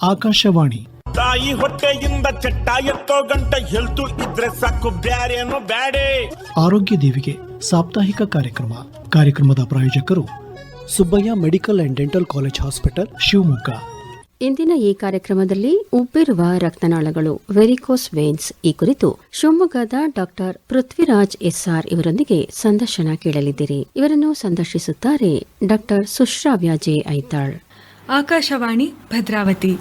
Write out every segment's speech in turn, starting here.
ಆಕಾಶವಾಣಿ. ತಾಯಿ ಹೊಟ್ಟೆಯಿಂದ ಚಟ್ಟ ಎತ್ತೋ ಗಂಟ ಹೆಲ್ತು ಇದ್ರೆ ಸಾಕು ಬ್ಯಾರೇನು ಬ್ಯಾಡೆ. ಆರೋಗ್ಯ ದೇವಿಗೆ ಸಾಪ್ತಾಹಿಕ ಕಾರ್ಯಕ್ರಮ. ಕಾರ್ಯಕ್ರಮದ ಪ್ರಾಯೋಜಕರು Subbaiah medical and dental college hospital Shivamogga. ಇಂದಿನ ಈ ಕಾರ್ಯಕ್ರಮದಲ್ಲಿ ಉಬ್ಬಿರುವ ರಕ್ತನಾಳಗಳು ವೆರಿಕೋಸ್ ವೇನ್ಸ್ ಈ ಕುರಿತು ಶಿವಮೊಗ್ಗದ ಡಾಕ್ಟರ್ ಪೃಥ್ವಿರಾಜ್ ಎಸ್ಆರ್ ಇವರೊಂದಿಗೆ ಸಂದರ್ಶನ ಕೇಳಲಿದ್ದೀರಿ. ಇವರನ್ನು ಸಂದರ್ಶಿಸುತ್ತಾರೆ ಡಾಕ್ಟರ್ ಸುಶ್ರಾವ್ಯ ಜೆ ಐತಾಳ್. ಆಕಾಶವಾಣಿ ಭದ್ರಾವತಿ.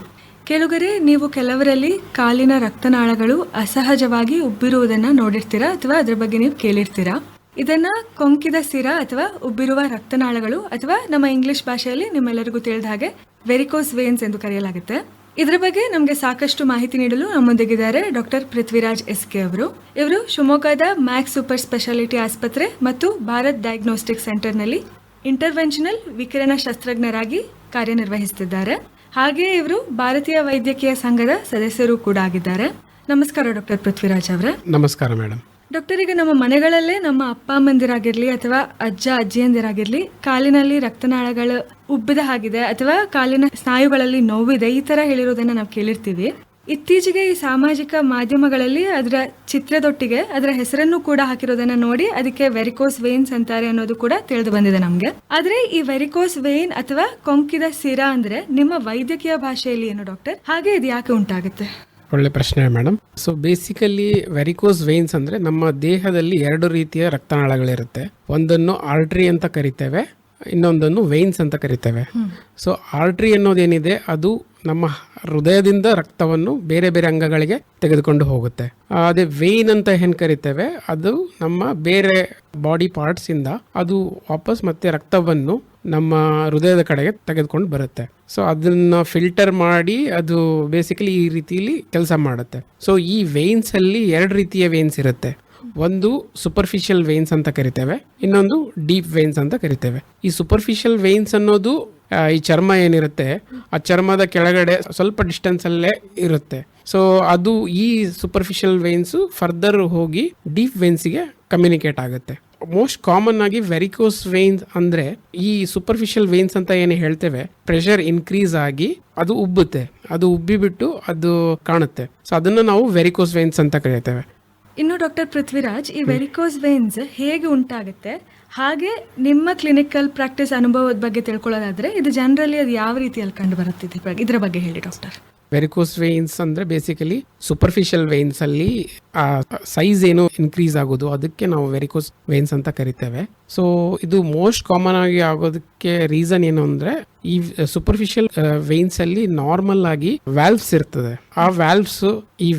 ಕೆಲವರೆ ನೀವು ಕೆಲವರಲ್ಲಿ ಕಾಲಿನ ರಕ್ತನಾಳಗಳು ಅಸಹಜವಾಗಿ ಉಬ್ಬಿರುವುದನ್ನ ನೋಡಿರ್ತೀರಾ ಅಥವಾ ಅದರ ಬಗ್ಗೆ ನೀವು ಕೇಳಿರ್ತೀರಾ? ಇದನ್ನ ಕೊಂಕಿದ ಸಿರ ಅಥವಾ ಉಬ್ಬಿರುವ ರಕ್ತನಾಳಗಳು ಅಥವಾ ನಮ್ಮ ಇಂಗ್ಲಿಷ್ ಭಾಷೆಯಲ್ಲಿ ನಿಮ್ಮೆಲ್ಲರಿಗೂ ತಿಳಿದ ಹಾಗೆ ವೆರಿಕೋಸ್ ವೇನ್ಸ್ ಎಂದು ಕರೆಯಲಾಗುತ್ತೆ. ಇದರ ಬಗ್ಗೆ ನಮಗೆ ಸಾಕಷ್ಟು ಮಾಹಿತಿ ನೀಡಲು ನಮ್ಮೊಂದಿಗಿದ್ದಾರೆ ಡಾಕ್ಟರ್ ಪೃಥ್ವಿರಾಜ್ ಎಸ್ ಕೆ ಅವರು. ಇವರು ಶಿವಮೊಗ್ಗದ ಮ್ಯಾಕ್ಸ್ ಸೂಪರ್ ಸ್ಪೆಷಾಲಿಟಿ ಆಸ್ಪತ್ರೆ ಮತ್ತು ಭಾರತ್ ಡಯಾಗ್ನೋಸ್ಟಿಕ್ ಸೆಂಟರ್ನಲ್ಲಿ ಇಂಟರ್ವೆನ್ಷನಲ್ ವಿಕಿರಣ ಶಸ್ತ್ರಜ್ಞರಾಗಿ ಕಾರ್ಯನಿರ್ವಹಿಸುತ್ತಿದ್ದಾರೆ. ಹಾಗೆಯೇ ಇವರು ಭಾರತೀಯ ವೈದ್ಯಕೀಯ ಸಂಘದ ಸದಸ್ಯರು ಕೂಡ ಆಗಿದ್ದಾರೆ. ನಮಸ್ಕಾರ ಡಾಕ್ಟರ್ ಪೃಥ್ವಿರಾಜ್ ಅವರೇ. ನಮಸ್ಕಾರ ಮೇಡಮ್ ಡಾಕ್ಟರ್ ಈಗ ನಮ್ಮ ಮನೆಗಳಲ್ಲೇ ನಮ್ಮ ಅಪ್ಪ ಅಮ್ಮಂದಿರಾಗಿರ್ಲಿ ಅಥವಾ ಅಜ್ಜ ಅಜ್ಜಿಯಂದಿರಾಗಿರ್ಲಿ ಕಾಲಿನಲ್ಲಿ ರಕ್ತನಾಳಗಳು ಉಬ್ಬಿದ ಹಾಗಿದೆ ಅಥವಾ ಕಾಲಿನ ಸ್ನಾಯುಗಳಲ್ಲಿ ನೋವಿದೆ ಈ ತರ ಹೇಳಿರೋದನ್ನ ನಾವು ಕೇಳಿರ್ತೀವಿ. ಇತ್ತೀಚೆಗೆ ಈ ಸಾಮಾಜಿಕ ಮಾಧ್ಯಮಗಳಲ್ಲಿ ಅದರ ಚಿತ್ರದೊಟ್ಟಿಗೆ ಅದರ ಹೆಸರನ್ನು ಕೂಡ ಹಾಕಿರೋದನ್ನ ನೋಡಿ ಅದಕ್ಕೆ ವೆರಿಕೋಸ್ ವೇನ್ಸ್ ಅಂತಾರೆ ಅನ್ನೋದು ಕೂಡ ತಿಳಿದು ಬಂದಿದೆ ನಮ್ಗೆ. ಆದ್ರೆ ಈ ವೆರಿಕೋಸ್ ವೇನ್ ಅಥವಾ ಕೊಂಕಿದ ಸಿರಾ ಅಂದ್ರೆ ನಿಮ್ಮ ವೈದ್ಯಕೀಯ ಭಾಷೆಯಲ್ಲಿ ಏನು ಡಾಕ್ಟರ್ ಹಾಗೆ ಇದು ಯಾಕೆ ಉಂಟಾಗುತ್ತೆ? ಒಳ್ಳೆ ಪ್ರಶ್ನೆ madam so basically varicose veins ಅಂದ್ರೆ ನಮ್ಮ ದೇಹದಲ್ಲಿ ಎರಡು ರೀತಿಯ ರಕ್ತನಾಳಗಳಿರುತ್ತೆ. ಒಂದನ್ನು ಆರ್ಟ್ರಿ ಅಂತ ಕರಿತೇವೆ ಇನ್ನೊಂದನ್ನು ವೇನ್ಸ್ ಅಂತ ಕರಿತೇವೆ. ಸೊ ಆರ್ಟ್ರಿ ಅನ್ನೋದೇನಿದೆ ಅದು ನಮ್ಮ ಹೃದಯದಿಂದ ರಕ್ತವನ್ನು ಬೇರೆ ಬೇರೆ ಅಂಗಗಳಿಗೆ ತೆಗೆದುಕೊಂಡು ಹೋಗುತ್ತೆ. ಅದೇ ವೇನ್ ಅಂತ ಏನ್ ಕರಿತೇವೆ, ಅದು ನಮ್ಮ ಬೇರೆ ಬಾಡಿ ಪಾರ್ಟ್ಸ್ ಇಂದ ಅದು ವಾಪಸ್ ಮತ್ತೆ ರಕ್ತವನ್ನು ನಮ್ಮ ಹೃದಯದ ಕಡೆಗೆ ತೆಗೆದುಕೊಂಡು ಬರುತ್ತೆ. ಸೊ ಅದನ್ನ ಫಿಲ್ಟರ್ ಮಾಡಿ ಅದು ಬೇಸಿಕಲಿ ಈ ರೀತಿಲಿ ಕೆಲಸ ಮಾಡುತ್ತೆ. ಸೊ ಈ ವೇನ್ಸ್ ಅಲ್ಲಿ ಎರಡು ರೀತಿಯ ವೇನ್ಸ್ ಇರುತ್ತೆ. ಒಂದು ಸೂಪರ್ಫಿಷಿಯಲ್ ವೇನ್ಸ್ ಅಂತ ಕರಿತೇವೆ, ಇನ್ನೊಂದು ಡೀಪ್ ವೇನ್ಸ್ ಅಂತ ಕರಿತೇವೆ. ಈ ಸೂಪರ್ಫಿಷಿಯಲ್ ವೇನ್ಸ್ ಅನ್ನೋದು ಈ ಚರ್ಮ ಏನಿರುತ್ತೆ, ಆ ಚರ್ಮದ ಕೆಳಗಡೆ ಸ್ವಲ್ಪ ಡಿಸ್ಟೆನ್ಸ್ ಅಲ್ಲೇ ಇರುತ್ತೆ. ಸೊ ಅದು ಈ ಸೂಪರ್ಫಿಷಿಯಲ್ ವೇನ್ಸು ಫರ್ದರ್ ಹೋಗಿ ಡೀಪ್ ವೇನ್ಸ್ಗೆ ಕಮ್ಯುನಿಕೇಟ್ ಆಗುತ್ತೆ. ಮೋಸ್ಟ್ ಕಾಮನ್ ಆಗಿ ವೆರಿಕೋಸ್ ವೇನ್ಸ್ ಅಂದ್ರೆ ಈ ಸೂಪರ್ಫಿಷಿಯಲ್ ವೇನ್ಸ್ ಅಂತ ಏನು ಹೇಳ್ತೇವೆ ಪ್ರೆಷರ್ ಇನ್ಕ್ರೀಸ್ ಆಗಿ ಅದು ಉಬ್ಬುತ್ತೆ. ಅದು ಉಬ್ಬಿಬಿಟ್ಟು ಅದು ಕಾಣುತ್ತೆ. ಸೊ ಅದನ್ನ ನಾವು ವೆರಿಕೋಸ್ ವೇನ್ಸ್ ಅಂತ ಕರೀತೇವೆ. ಇನ್ನು ಡಾಕ್ಟರ್ ಪೃಥ್ವಿರಾಜ್ ಈ ವೆರಿಕೋಸ್ ವೇನ್ಸ್ ಹೇಗೆ ಉಂಟಾಗುತ್ತೆ? ಹಾಗೆ ನಿಮ್ಮ ಕ್ಲಿನಿಕಲ್ ಪ್ರಾಕ್ಟೀಸ್ ಅನುಭವದ ಬಗ್ಗೆ ತಿಳ್ಕೊಳ್ಳೋದಾದ್ರೆ ಇದು ಜನರಲಿ ಅದು ಯಾವ ರೀತಿಯಲ್ಲಿ ಕಂಡು ಬರುತ್ತಿದೆ ಇದರ ಬಗ್ಗೆ ಹೇಳಿ ಡಾಕ್ಟರ್. ವೆರಿಕೋಸ್ ವೇನ್ಸ್ ಅಂದ್ರೆ ಬೇಸಿಕಲಿ ಸೂಪರ್ಫಿಷಿಯಲ್ ವೇನ್ಸ್ ಅಲ್ಲಿ ಆ ಸೈಜ್ ಏನು ಇನ್ಕ್ರೀಸ್ ಆಗೋದು ಅದಕ್ಕೆ ನಾವು ವೆರಿಕೋಸ್ ವೇನ್ಸ್ ಅಂತ ಕರಿತೇವೆ. ಸೊ ಇದು ಮೋಸ್ಟ್ ಕಾಮನ್ ಆಗಿ ಆಗೋದಕ್ಕೆ ರೀಸನ್ ಏನು ಅಂದ್ರೆ ಈ ಸೂಪರ್ಫಿಷಿಯಲ್ ವೇನ್ಸ್ ಅಲ್ಲಿ ನಾರ್ಮಲ್ ಆಗಿ ವ್ಯಾಲ್ವ್ಸ್ ಇರ್ತದೆ. ಆ ವ್ಯಾಲ್ವ್ಸ್ ಈ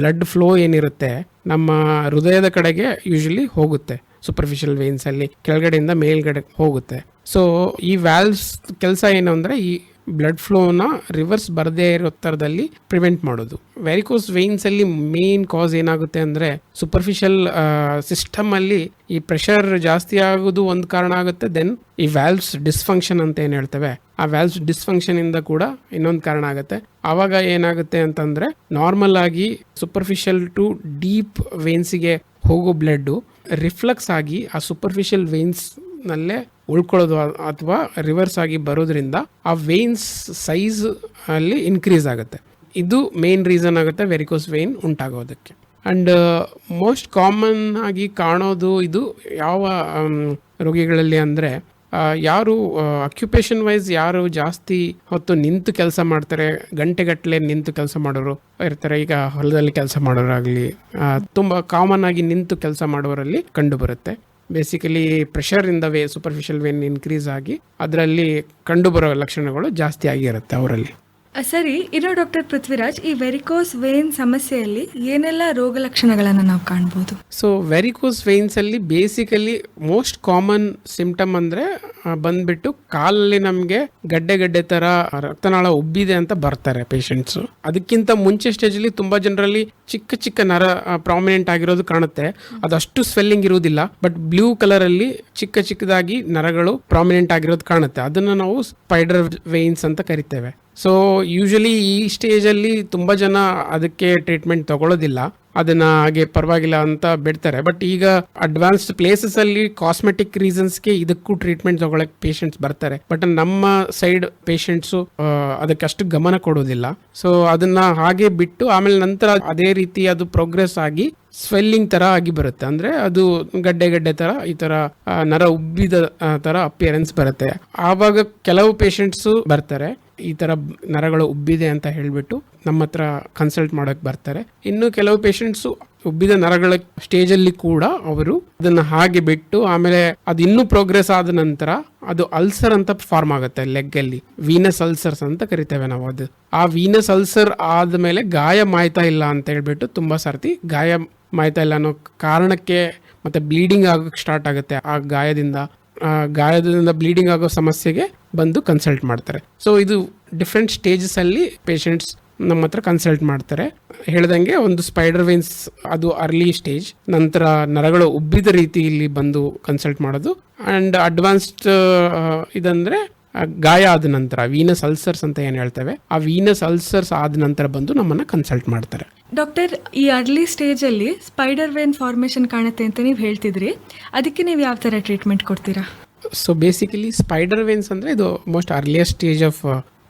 ಬ್ಲಡ್ ಫ್ಲೋ ಏನಿರುತ್ತೆ ನಮ್ಮ ಹೃದಯದ ಕಡೆಗೆ ಯೂಶಲಿ ಹೋಗುತ್ತೆ. ಸೂಪರ್ಫಿಷಿಯಲ್ ವೇನ್ಸ್ ಅಲ್ಲಿ, ಕೆಳಗಡೆಯಿಂದ ಮೇಲ್ಗಡೆ ಹೋಗುತ್ತೆ. ಸೊ ಈ ವ್ಯಾಲ್ಸ್ ಕೆಲಸ ಏನು ಅಂದ್ರೆ ಈ ಬ್ಲಡ್ ಫ್ಲೋನ ರಿವರ್ಸ್ ಬರದೇ ಇರೋ ಥರದಲ್ಲಿ ಪ್ರಿವೆಂಟ್ ಮಾಡೋದು. ವೆರಿಕೋಸ್ ವೇನ್ಸ್ ಅಲ್ಲಿ ಮೇನ್ ಕಾಸ್ ಏನಾಗುತ್ತೆ ಅಂದ್ರೆ ಸೂಪರ್ಫಿಷಿಯಲ್ ಸಿಸ್ಟಮ್ ಅಲ್ಲಿ ಈ ಪ್ರೆಷರ್ ಜಾಸ್ತಿ ಆಗೋದು ಒಂದು ಕಾರಣ ಆಗುತ್ತೆ ದೆನ್ ಈ ವ್ಯಾಲ್ವ್ಸ್ ಡಿಸ್ಫಂಕ್ಷನ್ ಅಂತ ಏನು ಹೇಳ್ತೇವೆ, ಆ ವ್ಯಾಲ್ವ್ಸ್ ಡಿಸ್ಫಂಕ್ಷನ್ ಇಂದ ಕೂಡ ಇನ್ನೊಂದು ಕಾರಣ ಆಗುತ್ತೆ. ಆವಾಗ ಏನಾಗುತ್ತೆ ಅಂತಂದ್ರೆ ನಾರ್ಮಲ್ ಆಗಿ ಸೂಪರ್ಫಿಷಿಯಲ್ ಟು ಡೀಪ್ ವೇನ್ಸ್ಗೆ ಹೋಗೋ ಬ್ಲಡ್ ರಿಫ್ಲಕ್ಸ್ ಆಗಿ ಆ ಸೂಪರ್ಫಿಷಿಯಲ್ ವೇನ್ಸ್ ನಲ್ಲೇ ಉಳ್ಕೊಳ್ಳೋದು ಅಥವಾ ರಿವರ್ಸ್ ಆಗಿ ಬರೋದ್ರಿಂದ ಆ ವೇನ್ಸ್ ಸೈಜ್ ಅಲ್ಲಿ ಇನ್ಕ್ರೀಸ್ ಆಗುತ್ತೆ. ಇದು ಮೇನ್ ರೀಸನ್ ಆಗುತ್ತೆ ವೆರಿಕೋಸ್ ವೇನ್ ಉಂಟಾಗೋದಕ್ಕೆ. ಅಂಡ್ ಮೋಸ್ಟ್ ಕಾಮನ್ ಆಗಿ ಕಾಣೋದು ಇದು ಯಾವ ರೋಗಿಗಳಲ್ಲಿ ಅಂದರೆ ಯಾರು ಅಕ್ಯುಪೇಷನ್ ವೈಸ್ ಯಾರು ಜಾಸ್ತಿ ಹೊತ್ತು ನಿಂತು ಕೆಲಸ ಮಾಡ್ತಾರೆ ಗಂಟೆಗಟ್ಟಲೆ ನಿಂತು ಕೆಲಸ ಮಾಡೋರು ಇರ್ತಾರೆ, ಈಗ ಹೊಲದಲ್ಲಿ ಕೆಲಸ ಮಾಡೋರಾಗಲಿ ತುಂಬಾ ಕಾಮನ್ ಆಗಿ ನಿಂತು ಕೆಲಸ ಮಾಡೋರಲ್ಲಿ ಕಂಡು ಬರುತ್ತೆ ಬೇಸಿಕಲಿ ಪ್ರೆಷರ್ ಇಂದ ವೇ ಸೂಪರ್ಫಿಷಿಯಲ್ ವೇನ್ ಇನ್ಕ್ರೀಸ್ ಆಗಿ ಅದರಲ್ಲಿ ಕಂಡುಬರೋ ಲಕ್ಷಣಗಳು ಜಾಸ್ತಿ ಆಗಿರುತ್ತೆ ಅವರಲ್ಲಿ. ಸರಿ, ಇರೋ ಡಾಕ್ಟರ್ ಪೃಥ್ವಿರಾಜ್, ಈ ವೆರಿಕೋಸ್ ವೇನ್ ಸಮಸ್ಯೆಯಲ್ಲಿ ಏನೆಲ್ಲ ರೋಗ ಲಕ್ಷಣಗಳನ್ನು ನಾವು ಕಾಣ್ಬೋದು? ಸೊ ವೆರಿಕೋಸ್ ವೇನ್ಸ್ ಅಲ್ಲಿ ಬೇಸಿಕಲಿ ಮೋಸ್ಟ್ ಕಾಮನ್ ಸಿಂಪ್ಟಮ್ ಅಂದ್ರೆ ಬಂದ್ಬಿಟ್ಟು ಕಾಲಲ್ಲಿ ನಮಗೆ ಗಡ್ಡೆ ಗಡ್ಡೆ ತರ ರಕ್ತನಾಳ ಉಬ್ಬಿದೆ ಅಂತ ಬರ್ತಾರೆ ಪೇಷಂಟ್ಸ್ ಅದಕ್ಕಿಂತ ಮುಂಚೆ ಸ್ಟೇಜ್ ಅಲ್ಲಿ ತುಂಬಾ ಜನರಲ್ಲಿ ಚಿಕ್ಕ ಚಿಕ್ಕ ನರ ಪ್ರಾಮಿನೆಂಟ್ ಆಗಿರೋದು ಕಾಣುತ್ತೆ. ಅದಷ್ಟು ಸ್ವೆಲ್ಲಿಂಗ್ ಇರುವುದಿಲ್ಲ. ಬಟ್ ಬ್ಲೂ ಕಲರ್ ಅಲ್ಲಿ ಚಿಕ್ಕ ಚಿಕ್ಕದಾಗಿ ನರಗಳು ಪ್ರಾಮಿನೆಂಟ್ ಆಗಿರೋದು ಕಾಣುತ್ತೆ. ಅದನ್ನ ನಾವು ಸ್ಪೈಡರ್ ವೇನ್ಸ್ ಅಂತ ಕರಿತೇವೆ. ಸೊ ಯೂಶಲಿ ಈ ಸ್ಟೇಜಲ್ಲಿ ತುಂಬ ಜನ ಅದಕ್ಕೆ ಟ್ರೀಟ್ಮೆಂಟ್ ತಗೊಳ್ಳೋದಿಲ್ಲ ಅದನ್ನ ಹಾಗೆ ಪರವಾಗಿಲ್ಲ ಅಂತ ಬಿಡ್ತಾರೆ. ಬಟ್ ಈಗ ಅಡ್ವಾನ್ಸ್ಡ್ ಪ್ಲೇಸಸ್ ಅಲ್ಲಿ ಕಾಸ್ಮೆಟಿಕ್ ರೀಸನ್ಸ್ಗೆ ಇದಕ್ಕೂ ಟ್ರೀಟ್ಮೆಂಟ್ ತಗೊಳಕ್ ಪೇಷಂಟ್ಸ್ ಬರ್ತಾರೆ. ಬಟ್ ನಮ್ಮ ಸೈಡ್ ಪೇಷಂಟ್ಸು ಅದಕ್ಕೆ ಅಷ್ಟು ಗಮನ ಕೊಡೋದಿಲ್ಲ. ಸೊ ಅದನ್ನ ಹಾಗೆ ಬಿಟ್ಟು ಆಮೇಲೆ ನಂತರ ಅದೇ ರೀತಿ ಅದು ಪ್ರೋಗ್ರೆಸ್ ಆಗಿ ಸ್ವೆಲ್ಲಿಂಗ್ ತರ ಆಗಿ ಬರುತ್ತೆ. ಅಂದ್ರೆ ಅದು ಗಡ್ಡೆ ಗಡ್ಡೆ ತರ, ಈ ತರ ನರ ಉಬ್ಬಿದ ತರ ಅಪಿಯರೆನ್ಸ್ ಬರುತ್ತೆ. ಆವಾಗ ಕೆಲವು ಪೇಷಂಟ್ಸ್ ಬರ್ತಾರೆ. ಈ ಥರ ನರಗಳು ಉಬ್ಬಿದೆ ಅಂತ ಹೇಳಿಬಿಟ್ಟು ನಮ್ಮ ಹತ್ರ ಕನ್ಸಲ್ಟ್ ಮಾಡೋಕ್ಕೆ ಬರ್ತಾರೆ. ಇನ್ನು ಕೆಲವು ಪೇಷಂಟ್ಸು ಉಬ್ಬಿದ ನರಗಳ ಸ್ಟೇಜಲ್ಲಿ ಕೂಡ ಅವರು ಅದನ್ನು ಹಾಗೆ ಬಿಟ್ಟು ಆಮೇಲೆ ಅದು ಇನ್ನೂ ಪ್ರೋಗ್ರೆಸ್ ಆದ ನಂತರ ಅದು ಅಲ್ಸರ್ ಅಂತ ಫಾರ್ಮ್ ಆಗುತ್ತೆ ಲೆಗ್ಗಲ್ಲಿ ವೀನಸ್ ಅಲ್ಸರ್ಸ್ ಅಂತ ಕರಿತೇವೆ ನಾವು ಅದು. ಆ ವೀನಸ್ ಅಲ್ಸರ್ ಆದಮೇಲೆ ಗಾಯ ಮಾಯ್ತಾ ಇಲ್ಲ ಅಂತ ಹೇಳ್ಬಿಟ್ಟು ತುಂಬ ಸರ್ತಿ ಗಾಯ ಮಾಯ್ತಾ ಇಲ್ಲ ಅನ್ನೋ ಕಾರಣಕ್ಕೆ ಮತ್ತೆ ಬ್ಲೀಡಿಂಗ್ ಆಗೋಕ್ಕೆ ಸ್ಟಾರ್ಟ್ ಆಗುತ್ತೆ ಆ ಗಾಯದಿಂದ. ಗಾಯದಿಂದ ಬ್ಲೀಡಿಂಗ್ ಆಗೋ ಸಮಸ್ಯೆಗೆ ಬಂದು ಕನ್ಸಲ್ಟ್ ಮಾಡ್ತಾರೆ. ಸೊ ಇದು ಡಿಫ್ರೆಂಟ್ ಸ್ಟೇಜಸ್ ಅಲ್ಲಿ ಪೇಷಂಟ್ಸ್ ನಮ್ಮ ಹತ್ರ ಕನ್ಸಲ್ಟ್ ಮಾಡ್ತಾರೆ. ಹೇಳ್ದಂಗೆ ಒಂದು ಸ್ಪೈಡರ್ ವೇನ್ಸ್ ಅದು ಅರ್ಲಿ ಸ್ಟೇಜ್ ನಂತರ ನರಗಳು ಉಬ್ಬಿದ ರೀತಿಯಲ್ಲಿ ಬಂದು ಕನ್ಸಲ್ಟ್ ಮಾಡೋದು. ಅಂಡ್ ಅಡ್ವಾನ್ಸ್ಡ್ ಇದಂದ್ರೆ ಗಾಯ ಆದ ನಂತರ ವೀನಸ್ ಅಲ್ಸರ್ಸ್ ಅಂತ ಏನು ಹೇಳ್ತೇವೆ ಆ ವೀನಸ್ ಅಲ್ಸರ್ಸ್ ಆದ ನಂತರ ಬಂದು ನಮ್ಮನ್ನ ಕನ್ಸಲ್ಟ್ ಮಾಡ್ತಾರೆ. ಡಾಕ್ಟರ್ ಈ ಅರ್ಲಿ ಸ್ಟೇಜಲ್ಲಿ ಸ್ಪೈಡರ್ ವೇನ್ ಫಾರ್ಮೇಷನ್ ಕಾಣುತ್ತೆ ಅಂತ ನೀವು ಹೇಳ್ತಿದ್ರಿ. ಅದಕ್ಕೆ ನೀವು ಯಾವ ಥರ ಟ್ರೀಟ್ಮೆಂಟ್ ಕೊಡ್ತೀರಾ? ಸೊ ಬೇಸಿಕಲಿ ಸ್ಪೈಡರ್ ವೇನ್ಸ್ ಅಂದ್ರೆ ಇದು most earliest stage of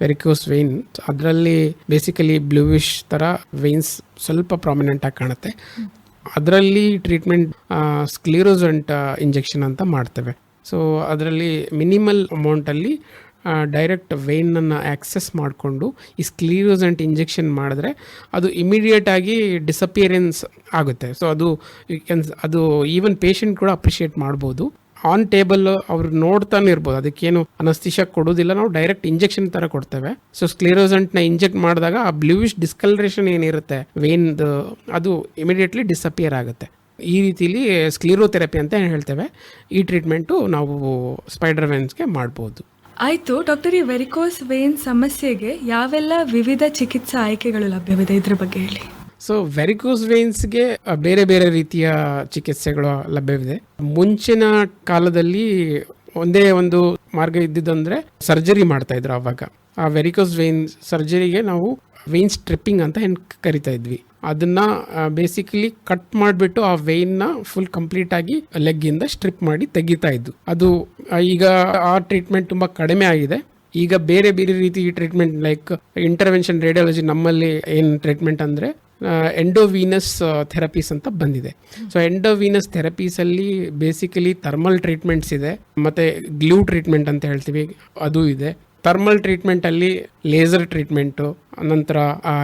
varicose vein ಅದರಲ್ಲಿ ಬೇಸಿಕಲಿ ಬ್ಲೂವಿಶ್ ತರ ವೇನ್ಸ್ ಸ್ವಲ್ಪ ಪ್ರಾಮಿನೆಂಟ್ ಆಗಿ ಕಾಣುತ್ತೆ. ಅದರಲ್ಲಿ ಟ್ರೀಟ್ಮೆಂಟ್ ಸ್ಕ್ಲೀರೋಸೆಂಟ್ ಇಂಜೆಕ್ಷನ್ ಅಂತ ಮಾಡ್ತೇವೆ. ಸೊ ಅದರಲ್ಲಿ ಮಿನಿಮಲ್ ಅಮೌಂಟಲ್ಲಿ ಡೈರೆಕ್ಟ್ ವೈನನ್ನು ಆಕ್ಸೆಸ್ ಮಾಡಿಕೊಂಡು, ಈ ಸ್ಕ್ಲೀರೋಸೆಂಟ್ ಇಂಜೆಕ್ಷನ್ ಮಾಡಿದ್ರೆ ಅದು ಇಮಿಡಿಯೇಟಾಗಿ ಡಿಸಪಿಯರೆನ್ಸ್ ಆಗುತ್ತೆ. ಸೊ ಅದು ಯು ಕ್ಯಾನ್ ಅದು ಈವನ್ ಪೇಷಂಟ್ ಕೂಡ ಅಪ್ರಿಷಿಯೇಟ್ ಮಾಡ್ಬೋದು. ಆನ್ ಟೇಬಲ್ ಅವ್ರು ನೋಡ್ತಾನೆ ಇರ್ಬೋದು. ಅದಕ್ಕೇನು ಅನಸ್ತಿಷ ಕೊಡೋದಿಲ್ಲ. ನಾವು ಡೈರೆಕ್ಟ್ ಇಂಜೆಕ್ಷನ್ ಥರ ಕೊಡ್ತೇವೆ. ಸೊ ನ ಇಂಜೆಕ್ಟ್ ಮಾಡಿದಾಗ ಆ ಬ್ಲೂವಿಶ್ ಡಿಸ್ಕಲರೇಷನ್ ಏನಿರುತ್ತೆ ವೇನ್ ಅದು ಇಮಿಡಿಯೇಟ್ಲಿ ಡಿಸಪಿಯರ್ ಆಗುತ್ತೆ. ಈ ರೀತಿಲಿ ಸ್ಕ್ಲಿರೋಥೆರಪಿ ಅಂತ ಹೇಳ್ತೇವೆ. ಈ ಟ್ರೀಟ್ಮೆಂಟು ನಾವು ಸ್ಪೈಡರ್ ವೆನ್ಸ್ಗೆ ಮಾಡ್ಬೋದು. ಆಯಿತು ಡಾಕ್ಟರ್ ಈ ವೆರಿಕೋಸ್ ವೇನ್ ಸಮಸ್ಯೆಗೆ ಯಾವೆಲ್ಲ ವಿವಿಧ ಚಿಕಿತ್ಸಾ ಆಯ್ಕೆಗಳು ಲಭ್ಯವಿದೆ ಇದ್ರ ಬಗ್ಗೆ ಹೇಳಿ. ಸೊ ವೆರಿಕೋಸ್ ವೇನ್ಸ್ಗೆ ಬೇರೆ ಬೇರೆ ರೀತಿಯ ಚಿಕಿತ್ಸೆಗಳು ಲಭ್ಯವಿದೆ. ಮುಂಚಿನ ಕಾಲದಲ್ಲಿ ಒಂದೇ ಒಂದು ಮಾರ್ಗ ಇದ್ದಿದ್ದಂದ್ರೆ ಸರ್ಜರಿ ಮಾಡ್ತಾ ಇದ್ರು ಅವಾಗ. ಆ ವೆರಿಕೋಸ್ ವೇನ್ ಸರ್ಜರಿಗೆ ನಾವು ವೇನ್ ಸ್ಟ್ರಿಪ್ಪಿಂಗ್ ಅಂತ ಏನು ಕರಿತಾ ಇದ್ವಿ. ಅದನ್ನ ಬೇಸಿಕಲಿ ಕಟ್ ಮಾಡಿಬಿಟ್ಟು ಆ ವೈನ್ನ ಫುಲ್ ಕಂಪ್ಲೀಟ್ ಆಗಿ ಲೆಗ್ ಇಂದ ಸ್ಟ್ರಿಪ್ ಮಾಡಿ ತೆಗಿತಾ ಇದ್ದು ಅದು ಈಗ ಆ ಟ್ರೀಟ್ಮೆಂಟ್ ತುಂಬಾ ಕಡಿಮೆ ಆಗಿದೆ. ಈಗ ಬೇರೆ ಬೇರೆ ರೀತಿ ಟ್ರೀಟ್ಮೆಂಟ್ ಲೈಕ್ ಇಂಟರ್ವೆನ್ಷನ್ ರೇಡಿಯಾಲಜಿ ನಮ್ಮಲ್ಲಿ ಏನು ಟ್ರೀಟ್ಮೆಂಟ್ ಅಂದ್ರೆ ಎಂಡೋವೀನಸ್ ಥೆರಪೀಸ್ ಅಂತ ಬಂದಿದೆ. ಸೊ ಎಂಡೋವೀನಸ್ ಥೆರಪೀಸ್ ಅಲ್ಲಿ ಬೇಸಿಕಲಿ ಥರ್ಮಲ್ ಟ್ರೀಟ್ಮೆಂಟ್ಸ್ ಇದೆ, ಮತ್ತೆ ಗ್ಲೂ ಟ್ರೀಟ್ಮೆಂಟ್ ಅಂತ ಹೇಳ್ತೀವಿ, ಅದು ಇದೆ. ಥರ್ಮಲ್ ಟ್ರೀಟ್ಮೆಂಟಲ್ಲಿ ಲೇಸರ್ ಟ್ರೀಟ್ಮೆಂಟು ನಂತರ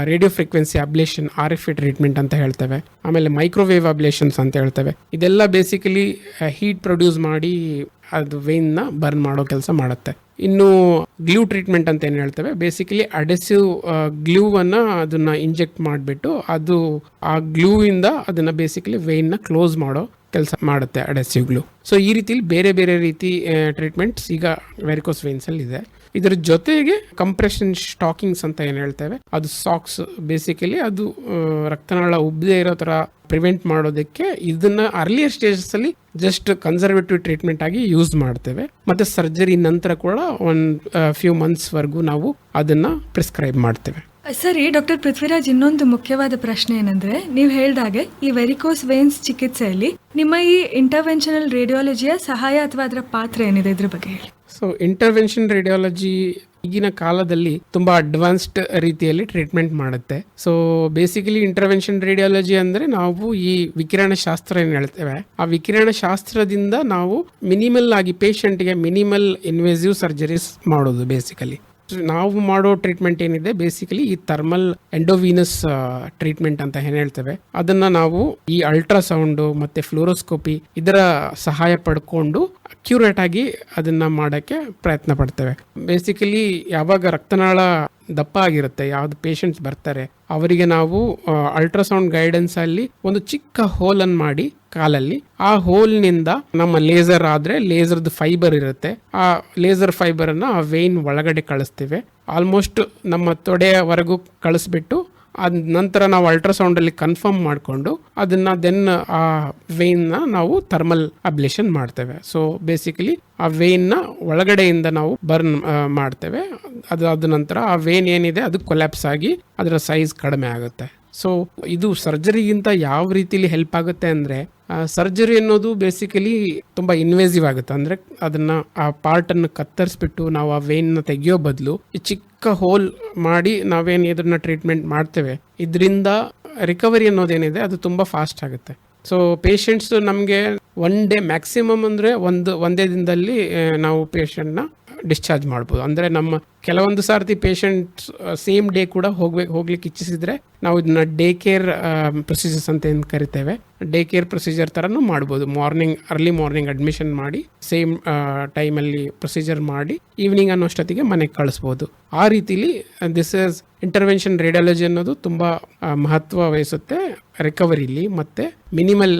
radio frequency ablation R F E treatment ಅಂತ ಹೇಳ್ತೇವೆ. ಆಮೇಲೆ ಮೈಕ್ರೋವೇವ್ ಅಬ್ಲೇಷನ್ಸ್ ಅಂತ ಹೇಳ್ತೇವೆ. ಇದೆಲ್ಲ ಬೇಸಿಕಲಿ ಹೀಟ್ ಪ್ರೊಡ್ಯೂಸ್ ಮಾಡಿ, ಅದು ವೇನ್ನ ಬರ್ನ್ ಮಾಡೋ ಕೆಲಸ ಮಾಡುತ್ತೆ. ಇನ್ನು ಗ್ಲೂ ಟ್ರೀಟ್ಮೆಂಟ್ ಅಂತ ಏನು ಹೇಳ್ತೇವೆ? ಬೇಸಿಕಲಿ ಅಡೆಸಿವ್ ಗ್ಲೂವನ್ನು ಅದನ್ನು ಇಂಜೆಕ್ಟ್ ಮಾಡಿಬಿಟ್ಟು, ಅದು, ಆ ಗ್ಲೂವಿಂದ ಅದನ್ನ ಬೇಸಿಕಲಿ ವೇನ್ನ ಕ್ಲೋಸ್ ಮಾಡೋ ಕೆಲಸ ಮಾಡುತ್ತೆ ಅಡೆಸಿವ್ ಗ್ಲೂ ಸೊ ಈ ರೀತಿಲಿ ಬೇರೆ ಬೇರೆ ರೀತಿ ಟ್ರೀಟ್ಮೆಂಟ್ಸ್ ಈಗ ವೆರಿಕೋಸ್ ವೇನ್ಸಲ್ಲಿ ಇದೆ. ಇದರ ಜೊತೆಗೆ ಕಂಪ್ರೆಷನ್ ಸ್ಟಾಕಿಂಗ್ಸ್ ಅಂತ ಏನು ಹೇಳ್ತೇವೆ, ಅದು ಸಾಕ್ಸ್ ಬೇಸಿಕಲಿ ಅದು ರಕ್ತನಾಳ ಉಬ್ಬದೇ ಇರೋ ತರ ಪ್ರಿವೆಂಟ್ ಮಾಡೋದಕ್ಕೆ ಇದನ್ನ ಅರ್ಲಿಯರ್ ಸ್ಟೇಜಸ್ ಅಲ್ಲಿ ಜಸ್ಟ್ ಕನ್ಸರ್ವೇಟಿವ್ ಟ್ರೀಟ್ಮೆಂಟ್ ಆಗಿ ಯೂಸ್ ಮಾಡ್ತೇವೆ. ಮತ್ತೆ ಸರ್ಜರಿ ನಂತರ ಕೂಡ ಒಂದು ಫ್ಯೂ ಮಂತ್ಸ್ ವರೆಗೂ ನಾವು ಅದನ್ನ ಪ್ರಿಸ್ಕ್ರೈಬ್ ಮಾಡ್ತೇವೆ. ಸರಿ, ಡಾಕ್ಟರ್ ಪೃಥ್ವಿರಾಜ್, ಇನ್ನೊಂದು ಮುಖ್ಯವಾದ ಪ್ರಶ್ನೆ ಏನಂದ್ರೆ, ನೀವು ಹೇಳ್ದಾಗೆ ಈ ವೆರಿಕೋಸ್ ವೇನ್ಸ್ ಚಿಕಿತ್ಸೆಯಲ್ಲಿ ನಿಮ್ಮ ಈ ಇಂಟರ್ವೆನ್ಷನಲ್ ರೇಡಿಯಾಲಜಿಯ ಸಹಾಯ ಅಥವಾ ಅದರ ಪಾತ್ರ ಏನಿದೆ ಇದ್ರ ಬಗ್ಗೆ ಹೇಳಿ. ಸೊ ಇಂಟರ್ವೆನ್ಷನ್ ರೇಡಿಯಾಲಜಿ ಈಗಿನ ಕಾಲದಲ್ಲಿ ತುಂಬಾ ಅಡ್ವಾನ್ಸ್ಡ್ ರೀತಿಯಲ್ಲಿ ಟ್ರೀಟ್ಮೆಂಟ್ ಮಾಡುತ್ತೆ. ಸೊ ಬೇಸಿಕಲಿ ಇಂಟರ್ವೆನ್ಷನ್ ರೇಡಿಯಾಲಜಿ ಅಂದ್ರೆ ನಾವು ಈ ವಿಕಿರಣ ಶಾಸ್ತ್ರ ಏನು ಹೇಳ್ತೇವೆ, ಆ ವಿಕಿರಣ ಶಾಸ್ತ್ರದಿಂದ ನಾವು ಮಿನಿಮಲ್ ಆಗಿ ಪೇಷಂಟ್ಗೆ ಮಿನಿಮಲ್ ಇನ್ವೆಸಿವ್ ಸರ್ಜರೀಸ್ ಮಾಡೋದು ಬೇಸಿಕಲಿ ನಾವು ಮಾಡೋ ಟ್ರೀಟ್ಮೆಂಟ್ ಏನಿದೆ ಬೇಸಿಕಲಿ ಈ ಥರ್ಮಲ್ ಎಂಡೋವೀನಸ್ ಟ್ರೀಟ್ಮೆಂಟ್ ಅಂತ ಏನು ಹೇಳ್ತೇವೆ, ಅದನ್ನ ನಾವು ಈ ಅಲ್ಟ್ರಾಸೌಂಡ್ ಮತ್ತೆ ಫ್ಲೋರೋಸ್ಕೋಪಿ ಇದರ ಸಹಾಯ ಪಡ್ಕೊಂಡು ಅಕ್ಯುರೇಟ್ ಆಗಿ ಅದನ್ನ ಮಾಡಕ್ಕೆ ಪ್ರಯತ್ನ ಪಡ್ತೇವೆ. ಬೇಸಿಕಲಿ ಯಾವಾಗ ರಕ್ತನಾಳ ದಪ್ಪ ಆಗಿರುತ್ತೆ, ಯಾವ್ದು ಪೇಷಂಟ್ಸ್ ಬರ್ತಾರೆ. ಅವರಿಗೆ ನಾವು ಅಲ್ಟ್ರಾಸೌಂಡ್ ಗೈಡೆನ್ಸ್ ಅಲ್ಲಿ ಒಂದು ಚಿಕ್ಕ ಹೋಲ್ ಅನ್ನು ಮಾಡಿ ಕಾಲಲ್ಲಿ. ಆ ಹೋಲ್ನಿಂದ ನಮ್ಮ ಲೇಸರ್ ಆದ್ರೆ ಲೇಸರ್ದು ಫೈಬರ್ ಇರುತ್ತೆ. ಆ ಲೇಸರ್ ಫೈಬರ್ ಅನ್ನ ಆ ವೇನ್ ಒಳಗಡೆ ಕಳಿಸ್ತೇವೆ. ಆಲ್ಮೋಸ್ಟ್ ನಮ್ಮ ತೊಡೆಯವರೆಗೂ ಕಳಿಸ್ಬಿಟ್ಟು ಅದ್ ನಂತರ ನಾವು ಅಲ್ಟ್ರಾಸೌಂಡ್ ಅಲ್ಲಿ ಕನ್ಫರ್ಮ್ ಮಾಡಿಕೊಂಡು ಅದನ್ನ ದೆನ್ ಆ ವೇನ್ನ ನಾವು ಥರ್ಮಲ್ ಅಬ್ಲೇಷನ್ ಮಾಡ್ತೇವೆ. ಸೊ ಬೇಸಿಕಲಿ ಆ ವೇನ್ನ ಒಳಗಡೆಯಿಂದ ನಾವು ಬರ್ನ್ ಮಾಡ್ತೇವೆ. ಅದಾದ ನಂತರ ಆ ವೇನ್ ಏನಿದೆ ಅದು ಕೊಲ್ಯಾಪ್ಸ್ ಆಗಿ ಅದರ ಸೈಜ್ ಕಡಿಮೆ ಆಗುತ್ತೆ. ಸೊ ಇದು ಸರ್ಜರಿಗಿಂತ ಯಾವ ರೀತಿಲಿ ಹೆಲ್ಪ್ ಆಗುತ್ತೆ ಅಂದರೆ ಸರ್ಜರಿ ಅನ್ನೋದು ಬೇಸಿಕಲಿ ತುಂಬ ಇನ್ವೇಸಿವ್ ಆಗುತ್ತೆ. ಅಂದರೆ ಅದನ್ನು ಆ ಪಾರ್ಟನ್ನು ಕತ್ತರಿಸ್ಬಿಟ್ಟು ನಾವು ಆ ವೇನ್ನ ತೆಗೆಯೋ ಬದಲು ಈ ಚಿಕ್ಕ ಹೋಲ್ ಮಾಡಿ ನಾವೇನು ಇದನ್ನ ಟ್ರೀಟ್ಮೆಂಟ್ ಮಾಡ್ತೇವೆ. ಇದರಿಂದ ರಿಕವರಿ ಅನ್ನೋದೇನಿದೆ ಅದು ತುಂಬ ಫಾಸ್ಟ್ ಆಗುತ್ತೆ. ಸೊ ಪೇಷಂಟ್ಸ್ ನಮಗೆ ಒನ್ ಡೇ ಮ್ಯಾಕ್ಸಿಮಮ್ ಅಂದರೆ ಒಂದು, ಒಂದೇ ದಿನದಲ್ಲಿ ನಾವು ಪೇಷಂಟ್ನ ಡಿಸ್ಚಾರ್ಜ್ ಮಾಡ್ಬೋದು. ಅಂದರೆ ನಮ್ಮ ಕೆಲವೊಂದು ಸಾರ್ತಿ ಪೇಷಂಟ್ ಸೇಮ್ ಡೇ ಕೂಡ ಹೋಗ್ಬೇಕು ಹೋಗ್ಲಿಕ್ಕೆ ಇಚ್ಛಿಸಿದ್ರೆ ನಾವು ಇದನ್ನ ಡೇ ಕೇರ್ ಪ್ರೊಸೀಜರ್ಸ್ ಅಂತ ಏನು ಕರಿತೇವೆ. ಡೇ ಕೇರ್ ಪ್ರೊಸೀಜರ್ ಥರನೂ ಮಾಡ್ಬೋದು. ಮಾರ್ನಿಂಗ್ ಅರ್ಲಿ ಮಾರ್ನಿಂಗ್ ಅಡ್ಮಿಷನ್ ಮಾಡಿ ಸೇಮ್ ಟೈಮಲ್ಲಿ ಪ್ರೊಸೀಜರ್ ಮಾಡಿ ಈವ್ನಿಂಗ್ ಅನ್ನೋಷ್ಟೊತ್ತಿಗೆ ಮನೆಗೆ ಕಳಿಸ್ಬೋದು. ಆ ರೀತಿಲಿ ದಿಸ್ ಇಸ್ ಇಂಟರ್ವೆನ್ಷನ್ ರೇಡಿಯಾಲಜಿ ಅನ್ನೋದು ತುಂಬ ಮಹತ್ವ ವಹಿಸುತ್ತೆ. ರಿಕವರಿಲಿ ಮತ್ತು ಮಿನಿಮಲ್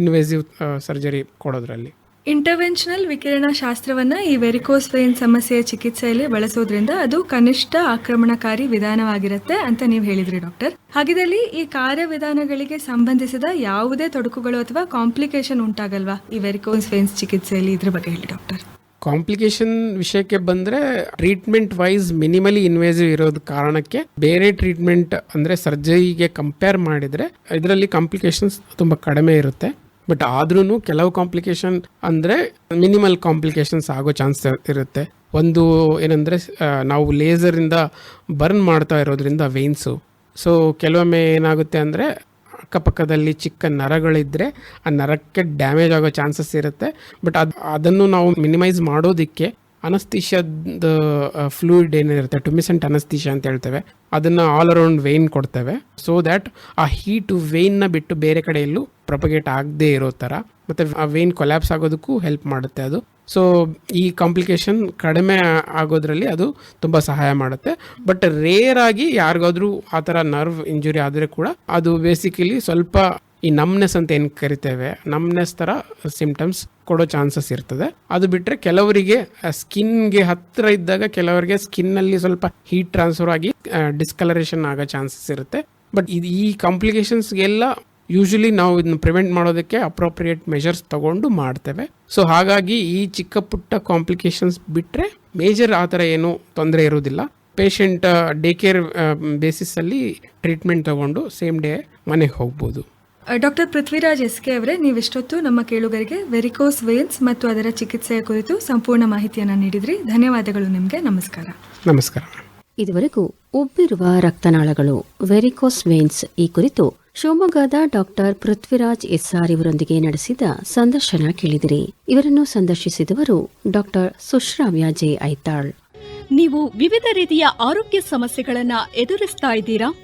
ಇನ್ವೇಸಿವ್ ಸರ್ಜರಿ ಕೊಡೋದ್ರಲ್ಲಿ. ಇಂಟರ್ವೆನ್ಷನಲ್ ವಿಕಿರಣ ಶಾಸ್ತ್ರವನ್ನು ಈ ವೆರಿಕೋಸ್ ವೇನ್ ಸಮಸ್ಯೆಯ ಚಿಕಿತ್ಸೆಯಲ್ಲಿ ಬಳಸೋದ್ರಿಂದ ಅದು ಕನಿಷ್ಠ ಆಕ್ರಮಣಕಾರಿ ವಿಧಾನವಾಗಿರುತ್ತೆ ಅಂತ ನೀವು ಹೇಳಿದ್ರಿ, ಡಾಕ್ಟರ್. ಹಾಗಿದ್ದಲ್ಲಿ ಈ ಕಾರ್ಯವಿಧಾನಗಳಿಗೆ ಸಂಬಂಧಿಸಿದ ಯಾವುದೇ ತೊಡಕುಗಳು ಅಥವಾ ಕಾಂಪ್ಲಿಕೇಶನ್ ಉಂಟಾಗಲ್ವಾ ಈ ವೆರಿಕೋಸ್ ವೇನ್ಸ್ ಚಿಕಿತ್ಸೆಯಲ್ಲಿ ಇದ್ರ ಬಗ್ಗೆ ಹೇಳಿ, ಡಾಕ್ಟರ್? ಕಾಂಪ್ಲಿಕೇಶನ್ ವಿಷಯಕ್ಕೆ ಬಂದ್ರೆ ಟ್ರೀಟ್ಮೆಂಟ್ ವೈಸ್ ಮಿನಿಮಲಿ ಇನ್ವೇಸಿವ್ ಇರೋದ್ ಕಾರಣಕ್ಕೆ ಬೇರೆ ಟ್ರೀಟ್ಮೆಂಟ್ ಅಂದ್ರೆ ಸರ್ಜರಿಗೆ ಕಂಪೇರ್ ಮಾಡಿದ್ರೆ ಇದರಲ್ಲಿ ಕಾಂಪ್ಲಿಕೇಶನ್ಸ್ ತುಂಬಾ ಕಡಿಮೆ ಇರುತ್ತೆ. ಬಟ್ ಆದ್ರೂ ಕೆಲವು ಕಾಂಪ್ಲಿಕೇಶನ್ ಅಂದ್ರೆ ಮಿನಿಮಲ್ ಕಾಂಪ್ಲಿಕೇಶನ್ಸ್ ಆಗೋ ಚಾನ್ಸ್ ಇರುತ್ತೆ. ಒಂದು ಏನಂದ್ರೆ ನಾವು ಲೇಸರ್ ಇಂದ ಬರ್ನ್ ಮಾಡ್ತಾ ಇರೋದ್ರಿಂದ ವೇನ್ಸು ಸೊ ಕೆಲವೊಮ್ಮೆ ಏನಾಗುತ್ತೆ ಅಂದ್ರೆ, ಅಕ್ಕಪಕ್ಕದಲ್ಲಿ ಚಿಕ್ಕ ನರಗಳಿದ್ರೆ ಆ ನರಕ್ಕೆ ಡ್ಯಾಮೇಜ್ ಆಗೋ ಚಾನ್ಸಸ್ ಇರುತ್ತೆ. ಬಟ್ ಅದು, ಅದನ್ನು ನಾವು ಮಿನಿಮೈಸ್ ಮಾಡೋದಕ್ಕೆ ಅನಸ್ತೀಶದ ಫ್ಲೂಯಿಡ್ ಏನಿರುತ್ತೆ ಟುಮಿಸೆಂಟ್ ಅನಸ್ತೀಶ ಅಂತ ಹೇಳ್ತೇವೆ. ಅದನ್ನು ಆಲ್ ಅರೌಂಡ್ ವೇನ್ ಕೊಡ್ತೇವೆ. ಸೊ ದ್ಯಾಟ್ ಆ ಹೀಟು ವೇನ್ನ ಬಿಟ್ಟು ಬೇರೆ ಕಡೆಯಲ್ಲೂ ಪ್ರಪಗೇಟ್ ಆಗದೆ ಇರೋ ಥರ ಮತ್ತೆ ಆ ವೇನ್ ಕೊಲ್ಯಾಪ್ಸ್ ಆಗೋದಕ್ಕೂ ಹೆಲ್ಪ್ ಮಾಡುತ್ತೆ ಅದು. ಸೊ ಈ ಕಾಂಪ್ಲಿಕೇಶನ್ ಕಡಿಮೆ ಆಗೋದ್ರಲ್ಲಿ ಅದು ತುಂಬ ಸಹಾಯ ಮಾಡುತ್ತೆ. ಬಟ್ ರೇರ್ ಆಗಿ ಯಾರಿಗಾದ್ರೂ ಆ ಥರ ನರ್ವ್ ಇಂಜುರಿ ಆದರೆ ಕೂಡ ಅದು ಬೇಸಿಕಲಿ ಸ್ವಲ್ಪ ಈ ನಮ್ನೆಸ್ ಅಂತ ಏನು ಕರಿತೇವೆ? ನಮ್ನೆಸ್ ಥರ ಸಿಂಪ್ಟಮ್ಸ್ ಕೊಡೋ ಚಾನ್ಸಸ್ ಇರ್ತದೆ. ಅದು ಬಿಟ್ಟರೆ ಕೆಲವರಿಗೆ ಸ್ಕಿನ್ಗೆ ಹತ್ತಿರ ಇದ್ದಾಗ ಕೆಲವರಿಗೆ ಸ್ಕಿನ್ನಲ್ಲಿ ಸ್ವಲ್ಪ ಹೀಟ್ ಟ್ರಾನ್ಸ್ಫರ್ ಆಗಿ ಡಿಸ್ಕಲರೇಷನ್ ಆಗೋ ಚಾನ್ಸಸ್ ಇರುತ್ತೆ. ಬಟ್ ಇದು ಈ ಕಾಂಪ್ಲಿಕೇಶನ್ಸ್ಗೆಲ್ಲ ಯೂಶಲಿ ನಾವು ಇದನ್ನ ಪ್ರಿವೆಂಟ್ ಮಾಡೋದಕ್ಕೆ ಅಪ್ರೋಪ್ರಿಯೇಟ್ ಮೆಷರ್ಸ್ ತಗೊಂಡು ಮಾಡ್ತೇವೆ. ಸೊ ಹಾಗಾಗಿ ಈ ಚಿಕ್ಕ ಪುಟ್ಟ ಕಾಂಪ್ಲಿಕೇಶನ್ಸ್ ಬಿಟ್ಟರೆ ಮೇಜರ್ ಆ ಥರ ಏನು ತೊಂದರೆ ಇರೋದಿಲ್ಲ ಪೇಷಂಟ್ ಡೇ ಕೇರ್ ಬೇಸಿಸಲ್ಲಿ ಟ್ರೀಟ್ಮೆಂಟ್ ತಗೊಂಡು ಸೇಮ್ ಡೇ ಮನೆಗೆ ಹೋಗ್ಬೋದು. ಡಾಕ್ಟರ್ ಪೃಥ್ವಿರಾಜ್ ಎಸ್ ಕೆ ಅವರೇ ನೀವಿಷ್ಟೊತ್ತು ನಮ್ಮ ಕೇಳುಗರಿಗೆ ವೆರಿಕೋಸ್ ವೇನ್ಸ್ ಮತ್ತು ಅದರ ಚಿಕಿತ್ಸೆಯ ಕುರಿತು ಸಂಪೂರ್ಣ ಮಾಹಿತಿಯನ್ನು ನೀಡಿದ್ರಿ. ಧನ್ಯವಾದಗಳು ನಿಮಗೆ. ನಮಸ್ಕಾರ. ನಮಸ್ಕಾರ. ಇದುವರೆಗೂ ಉಬ್ಬಿರುವ ರಕ್ತನಾಳಗಳು ವೆರಿಕೋಸ್ ವೇನ್ಸ್ ಈ ಕುರಿತು ಶಿವಮೊಗ್ಗದ ಡಾಕ್ಟರ್ ಪೃಥ್ವಿರಾಜ್ ಎಸ್ ಆರ್ ಇವರೊಂದಿಗೆ ನಡೆಸಿದ ಸಂದರ್ಶನ ಕೇಳಿದಿರಿ. ಇವರನ್ನು ಸಂದರ್ಶಿಸಿದವರು ಡಾಕ್ಟರ್ ಸುಶ್ರಾವ್ಯ ಜೆ ಐತಾಳ್. ನೀವು ವಿವಿಧ ರೀತಿಯ ಆರೋಗ್ಯ ಸಮಸ್ಯೆಗಳನ್ನು ಎದುರಿಸ್ತಾ ಇದ್ದೀರಾ?